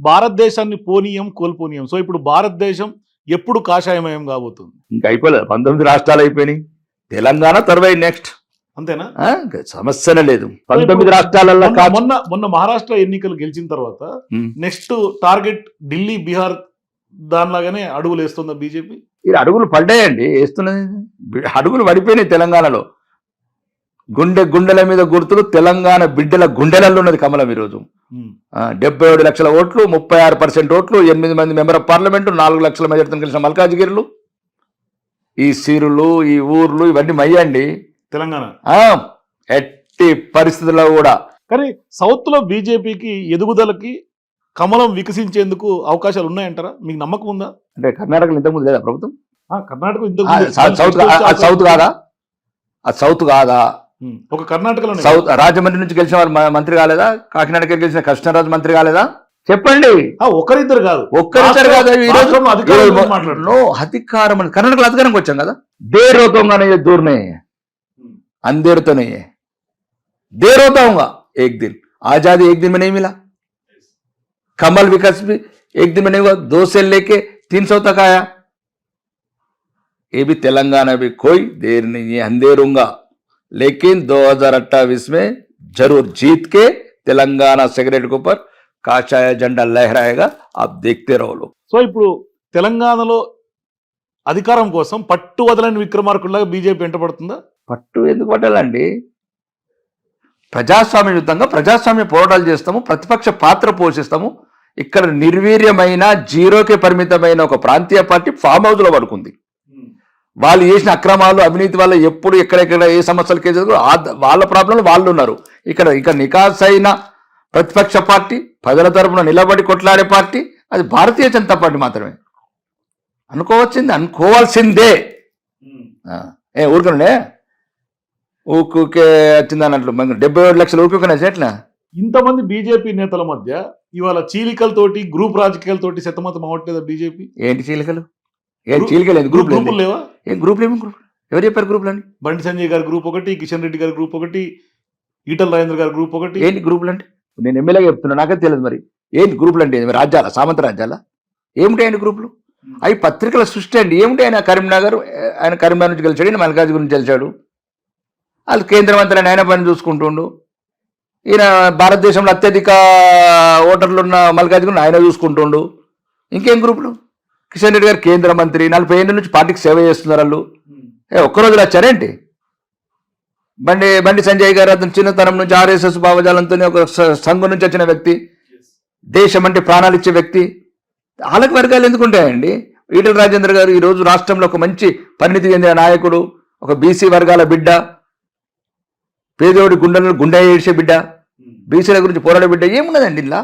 భారతదేశాన్ని పోనీయం కోల్పోనీయం. సో ఇప్పుడు భారతదేశం ఎప్పుడు కాషాయమయం కాబోతుంది? ఇంకా అయిపోలేదు. పంతొమ్మిది రాష్ట్రాలు అయిపోయినాయి. తెలంగాణ తర్వాత నెక్స్ట్ అంతేనా? సమస్యనే లేదు. పంతొమ్మిది రాష్ట్రాలలో మొన్న- మొన్న మహారాష్ట్ర ఎన్నికలు గెలిచిన తర్వాత. నెక్స్ట్ టార్గెట్ ఢిల్లీ బీహార్ దానిలాగానే అడుగులు వేస్తుందా బీజేపీ? అడుగులు పడ్డాయండి. వేస్తున్నది. అడుగులు పడిపోయినాయి తెలంగాణలో. గుండె గుండెల మీద గుర్తులు తెలంగాణ బిడ్డల గుండెలలో ఉన్నది కమలం ఈరోజు. డెబ్బై ఏడు లక్షల ఓట్లు ముప్పై ఆరు పర్సెంట్ ఓట్లు ఎనిమిది మంది మెంబర్ ఆఫ్ పార్లమెంటు నాలుగు లక్షల మెజార్టీతో కలిసిన మల్కాజ్గిరిలు. ఈ సీరులు ఈ ఊర్లు ఇవన్నీ మయ్యండి. తెలంగాణ. ఆ, ఎట్టి పరిస్థితుల్లో కూడా. కానీ సౌత్లో బీజేపీకి ఎదుగుదలకి కమలం వికసించేందుకు అవకాశాలు ఉన్నాయంటారా? మీకు నమ్మకం ఉందా? అంటే కర్ణాటకలో ఇంతకుముందు లేదా ప్రభుత్వం? కర్ణాటక సౌత్ కాదా? ఆ సౌత్ కాదా? ఒక కర్ణాటకలో సౌత్ రాజమండ్రి నుంచి గెలిచిన వారు మ- మంత్రి కాలేదా కాకినాడకి గెలిచిన కృష్ణరాజు మంత్రి కాలేదా చెప్పండి ఒకరిద్దరు కాదు ఒక్కరిద్దరు కాదు ఈ రోజు రాష్ట్రంలో అధికారుల గురించి మాట్లాడు. నో అధికారం అని కర్ణాటకలో అధికారంకి వచ్చాం కదా देर होता हूँ ये दूर नहीं है अंधेर तो नहीं है देर होता हूँ एक दिन आजादी एक दिन में नहीं मिला कमल विकास भी एक दिन में नहीं हुआ दो से लेके तीन सौ तक आया ये भी तेलंगाना भी कोई देर नहीं है अंधेरूंगा लेकिन 2028 में जरूर जीत के तेलंगाना सेक्रेटरी के ऊपर काशाया झंडा लहराएगा आप देखते रहो लोग సో ఇప్పుడు తెలంగాణలో అధికారం కోసం పట్టు వదలని విక్రమార్కుల్లాగా బీజేపీ వెంటబడుతుందా పట్టు ఎందుకు పట్టాలండి ప్రజాస్వామ్యయుతంగా ప్రజాస్వామ్య పోరాటాలు చేస్తాము ప్రతిపక్ష పాత్ర పోషిస్తాము ఇక్కడ నిర్వీర్యమైన జీరోకే పరిమితమైన ఒక ప్రాంతీయ పార్టీ ఫామ్ హౌస్ లో పడుకుంది వాళ్ళు చేసిన అక్రమాలు అవినీతి వల్ల ఎప్పుడు ఎక్కడెక్కడ ఏ సమస్యలు కేసు వాళ్ళ ప్రాబ్లంలో వాళ్ళు ఉన్నారు. ఇక్కడ ఇక్కడ నికాస్ అయిన ప్రతిపక్ష పార్టీ ప్రజల తరపున నిలబడి కొట్లాడే పార్టీ అది భారతీయ జనతా పార్టీ మాత్రమే. అనుకోవచ్చింది అనుకోవాల్సిందే. ఆ, ఏ ఊరుకునే ఊకే వచ్చింది అన్నట్లు. డెబ్బై ఏడు లక్షలు ఊరుకునే ఎట్లా ఇంతమంది బీజేపీ నేతల మధ్య ఇవాళ చీలికలతోటి గ్రూప్ రాజకీయాలతోటి శతమతం అవ్వట్లేదా బీజేపీ? ఏంటి చీలికలు? ఏం చీలికలు గ్రూప్ లేవా? ఏం గ్రూపులు ఏమి గ్రూప్ ఎవరు చెప్పారు గ్రూపులు అని బండి సంజయ్ గారి గ్రూప్ ఒకటి కిషన్ రెడ్డి గారి గ్రూప్ ఒకటి ఈటల రాజేంద్ర గారి గ్రూప్ ఒకటి. ఏంటి గ్రూపులు అంటే? నేను ఎమ్మెల్యేగా చెప్తున్నా నాకే తెలియదు మరి. ఏంటి గ్రూపులు అంటే? రాజ్యాల సామంత రాజ్యాల? ఏమిటి ఆయన గ్రూపులు అవి పత్రికల సృష్టి అండి. ఏమిటి ఆయన కరీంనగర్ ఆయన కరీంనగర్ నుంచి గెలిచాడు ఈయన మల్కాజ్ గురించి గెలిచాడు. వాళ్ళు కేంద్ర మంత్రి ఆయన పని చూసుకుంటుండు. ఈయన భారతదేశంలో అత్యధిక ఓటర్లు ఉన్న మల్కాజ్గిరిని ఆయన చూసుకుంటుండు. ఇంకేం గ్రూపులు కిషన్ రెడ్డి గారు కేంద్ర మంత్రి నలభై ఏళ్ళ నుంచి పార్టీకి సేవ చేస్తున్నారు వాళ్ళు ఏ ఒక్కరోజులు వచ్చారేంటి బండి బండి సంజయ్ గారు అతను చిన్నతనం నుంచి ఆర్ఎస్ఎస్ భావజాలంతో ఒక సంఘం నుంచి వచ్చిన వ్యక్తి. దేశం అంటే ప్రాణాలు ఇచ్చే వ్యక్తి. వాళ్ళకి వర్గాలు ఎందుకు ఉంటాయండి? ఈటల రాజేంద్ర గారు ఈ రోజు రాష్ట్రంలో ఒక మంచి పరిణితి చెందిన నాయకుడు ఒక బీసీ వర్గాల బిడ్డ పేదోడి గుండెలను గుండె ఏడ్చే బిడ్డ బీసీల గురించి పోరాడే బిడ్డ ఏమున్నదండి ఇలా